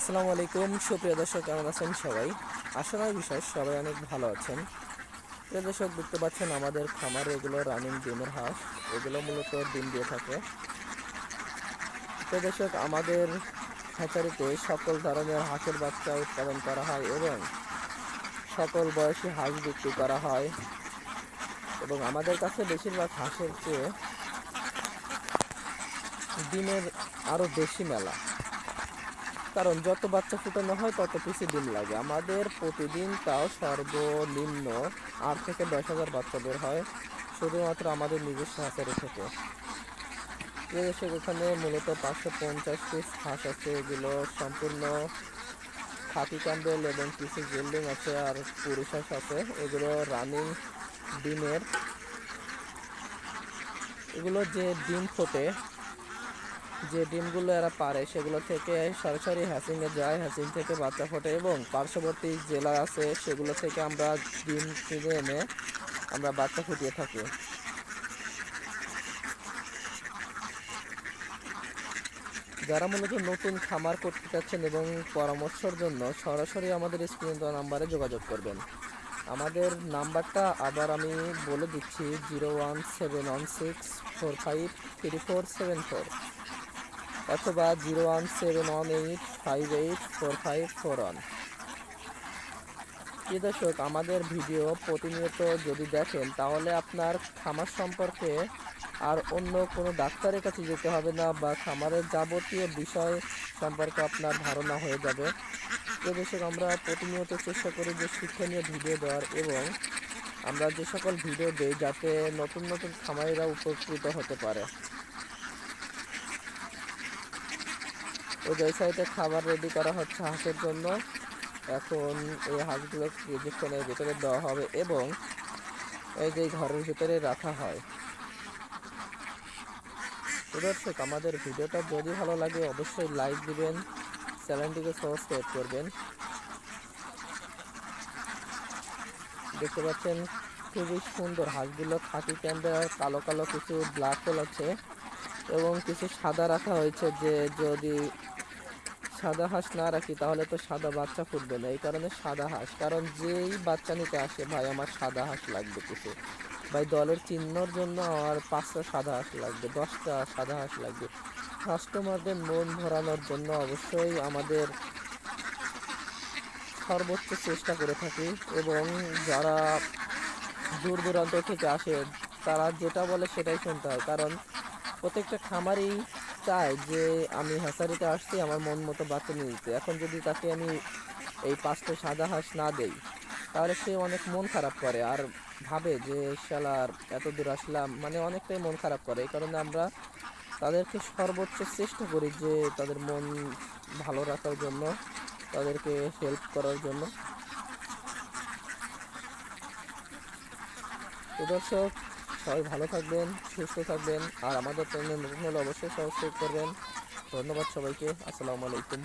আসসালামু আলাইকুম, সুপ্রিয় দর্শক, কেমন আছেন সবাই? আশার বিষয় সবাই অনেক ভালো আছেন। প্রিয় দর্শক, দেখতে পাচ্ছেন আমাদের খামারে, এগুলো রানিং ডিমের হাঁস, এগুলো মূলত ডিম দিয়ে থাকে। প্রিয় দর্শক, আমাদের হ্যাচারিতে সকল ধরনের হাঁসের বাচ্চা উৎপাদন করা হয় এবং সকল বয়সী হাঁস বিক্রি করা হয়। এবং আমাদের কাছে বেশিরভাগ হাঁসের চেয়ে ডিমের আরও বেশি মেলা। কারণ যত বাচ্চা ফুটানো হয়, তত পিসি ডিম লাগে। আমাদের প্রতিদিন তাও সর্বনিম্ন আট থেকে দশ হাজার বাচ্চা বের হয়, শুধুমাত্র আমাদের নিজস্ব হাঁসের থেকে। এদেশে এখানে মূলত পাঁচশো পঞ্চাশ পিস হাঁস আছে, এগুলো সম্পূর্ণ খাকি ক্যাম্বেল এবং কিছু বিল্ডিং আছে আর পুরুষ হাঁস আছে। এগুলো রানিং ডিমের। এগুলো যে ডিম ফোটে যে ডিমগুলো এরা পারে, সেগুলো থেকে সরাসরি হ্যাসিংয়ে যায় হ্যাসিং থেকে বাচ্চা ফোটে এবং পার্শ্ববর্তী জেলা আছে, সেগুলো থেকে আমরা ডিম কিনে এনে আমরা বাচ্চা ফুটিয়ে থাকি। যারা মূলত নতুন খামার করতে চাচ্ছেন এবং পরামর্শের জন্য সরাসরি আমাদের স্ক্রিন দেওয়া নাম্বারে যোগাযোগ করবেন। আমাদের নাম্বারটা আবার আমি বলে দিচ্ছি, zero one seven one six four five three four seven four. অথবা zero one seven one eight five eight four five four one. প্রিয় দর্শক, আমাদের ভিডিও প্রতিনিয়ত যদি দেখেন, তাহলে আপনার খামার সম্পর্কে আর অন্য কোনো ডাক্তারের কাছে যেতে হবে না বা খামারের যাবতীয় বিষয় সম্পর্কে আপনার ধারণা হয়ে যাবে। প্রিয় দর্শক, আমরা প্রতিনিয়ত চেষ্টা করি যে শিক্ষণীয় ভিডিও দেওয়ার এবং আমরা যে সকল ভিডিও দিই যাতে নতুন নতুন খামারিরা উপকৃত হতে পারে। যে সাইডে খাবার রেডি করা হচ্ছে হাঁসের জন্য। এখন এই হাঁসগুলো কিছুক্ষণের ভিতরে দেওয়া হবে এবং এই যে ঘরের ভিতরে রাখা হয়। তো দর্শক, আমাদের ভিডিওটা যদি ভালো লাগে অবশ্যই লাইক দিবেন চ্যানেলটিকে সাবস্ক্রাইব করবেন। দেখতে পাচ্ছেন খুবই সুন্দর হাঁসগুলো খাকি ক্যামেরা কালো কালো কিছু ব্ল্যাক হোল আছে। এবং কিছু সাদা রাখা হয়েছে যে যদি সাদা হাঁস না রাখি, তাহলে তো সাদা বাচ্চা ফুটবে না। এই কারণে সাদা হাঁস। কারণ যেই বাচ্চা নিতে আসে, ভাই, আমার সাদা হাঁস লাগবে কিছু। ভাই, দলের চিহ্নর জন্য আমার পাঁচটা সাদা হাঁস লাগবে, দশটা সাদা হাঁস লাগবে। কাস্টমারদের মন ভরানোর জন্য অবশ্যই আমাদের সর্বোচ্চ চেষ্টা করে থাকি এবং যারা দূর দূরান্ত থেকে আসে, তারা যেটা বলে সেটাই শুনতে হয়। কারণ প্রত্যেকটা খামারই চায় যে আমি হ্যাসারিতে আসছি, আমার মন মতো বাচ্চা নিয়ে দিতে এখন যদি তাকে আমি এই পাঁচটা সাদা হাঁস না দেই, তাহলে সে অনেক মন খারাপ করে আর ভাবে যে শালার এত দূর আসলাম। মানে অনেকটাই মন খারাপ করে। এই কারণে আমরা তাদেরকে সর্বোচ্চ চেষ্টা করি যে, তাদের মন ভালো রাখার জন্য, তাদেরকে হেল্প করার জন্য। তো দর্শক সবাই ভালো থাকবেন, সুস্থ থাকবেন, আর আমাদের চ্যানেল নতুন হলে অবশ্যই সাবস্ক্রাইব করবেন। ধন্যবাদ সবাইকে, আসসালামু আলাইকুম।